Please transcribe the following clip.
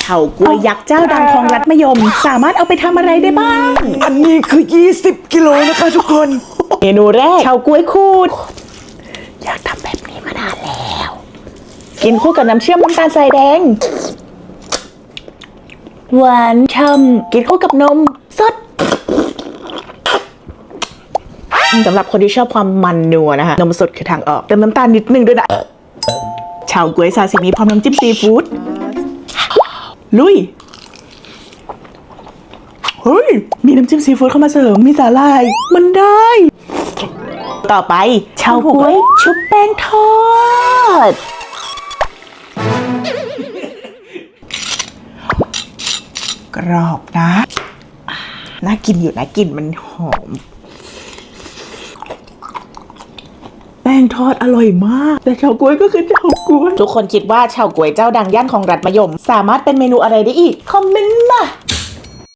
เฉาก๊วยยักษ์เจ้าดังของรัฐมะยม สามารถเอาไปทำอะไรได้บ้าง อันนี้คือ 20 กิโลนะคะทุกคน เมนูแรกเฉาก๊วยขูด อยากทำแบบนี้มานานแล้ว กินคู่กับน้ำเชื่อมน้ำตาลทรายแดง หวานช่ำกินคู่กับนม สดสำหรับคนที่ชอบความมันนัวนะคะนมสดคือทางออกเติมน้ำตาลนิดนึงด้วยนะเฉาก๊วยซาซิมิพร้อมน้ำจิ้มซีฟู้ด ลุย เฮ้ย มีน้ำจิ้มซีฟู้ดเข้ามาเสริม มีสาหร่าย มันได้ ต่อไปเฉาก๊วยชุบแป้งทอด กรอบนะ น่ากินอยู่นะกลิ่นมันหอม แป้งทอดอร่อยมาก แต่เฉาก๊วยก็คือเฉาก๊วย ทุกคนคิดว่าเฉาก๊วยเจ้าดังย่านของรัฐมะยม สามารถเป็นเมนูอะไรได้อีก คอมเมนต์มา